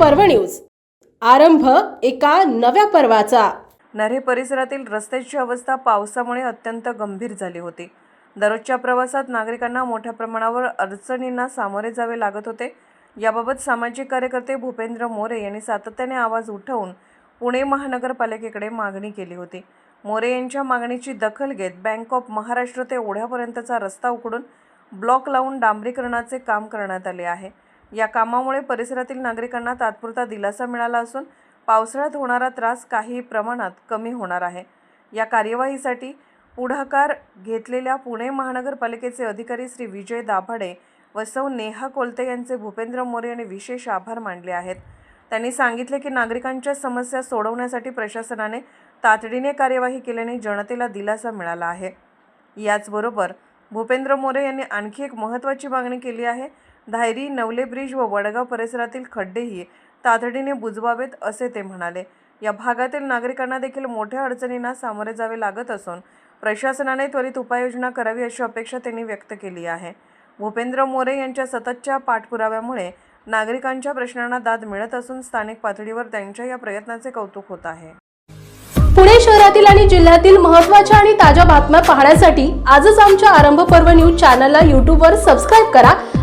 पर्व न्यूज. आरंभ एका नव्या पर्वाचा. नरे परिसरातील रस्त्याची अवस्था पावसामुळे अत्यंत गंभीर झाली होती. दररोजच्या प्रवासात नागरिकांना मोठ्या प्रमाणावर अडचणींना सामोरे जावे लागत होते. याबाबत सामाजिक कार्यकर्ते भूपेंद्र मोरे यांनी सातत्याने आवाज उठवून पुणे महानगरपालिकेकडे मागणी केली होती. मोरे यांच्या मागणीची दखल घेत बँक ऑफ महाराष्ट्र ते ओढ्यापर्यंतचा रस्ता उकडून ब्लॉक लावून डांबरीकरणाचे काम करण्यात आले आहे. या कामामुळे परिसरातील नागरिकांना तात्पुरता दिलासा मिळाला असून पावसाळ्यात होणारा त्रास काही प्रमाणात कमी होणार आहे. या कार्यवाहीसाठी पुढाकार घेतलेल्या पुणे महानगरपालिकेचे अधिकारी श्री विजय दाभाडे व सौ नेहा कोलते यांचे भूपेंद्र मोरे यांनी विशेष आभार मानले आहेत. त्यांनी सांगितले की नागरिकांच्या समस्या सोडवण्यासाठी प्रशासनाने तातडीने कार्यवाही केल्याने जनतेला दिलासा मिळाला आहे. याचबरोबर भूपेंद्र मोरे यांनी आणखी एक महत्त्वाची मागणी केली आहे. धायरी नवले ब्रिज व वडगाव परिसरातील खड्डेही तातडीने बुजवावेत असे ते म्हणाले. या भागातील नागरिकांना देखील मोठ्या अडचणींना सामोरे जावे लागत असून प्रशासनाने त्वरित उपाययोजना करावी अशी अपेक्षा त्यांनी व्यक्त केली आहे. भूपेंद्र मोरे यांच्या सततच्या पाठपुराव्यामुळे नागरिकांच्या प्रश्नांना दाद मिळत असून स्थानिक पातळीवर त्यांच्या या प्रयत्नाचे कौतुक होत आहे. पुणे शहरातील आणि जिल्ह्यातील महत्त्वाच्या आणि ताज्या बातम्या पाहण्यासाठी आजच आमच्या आरंभ पर्व न्यूज चॅनलला यूट्यूबवर सबस्क्राईब करा.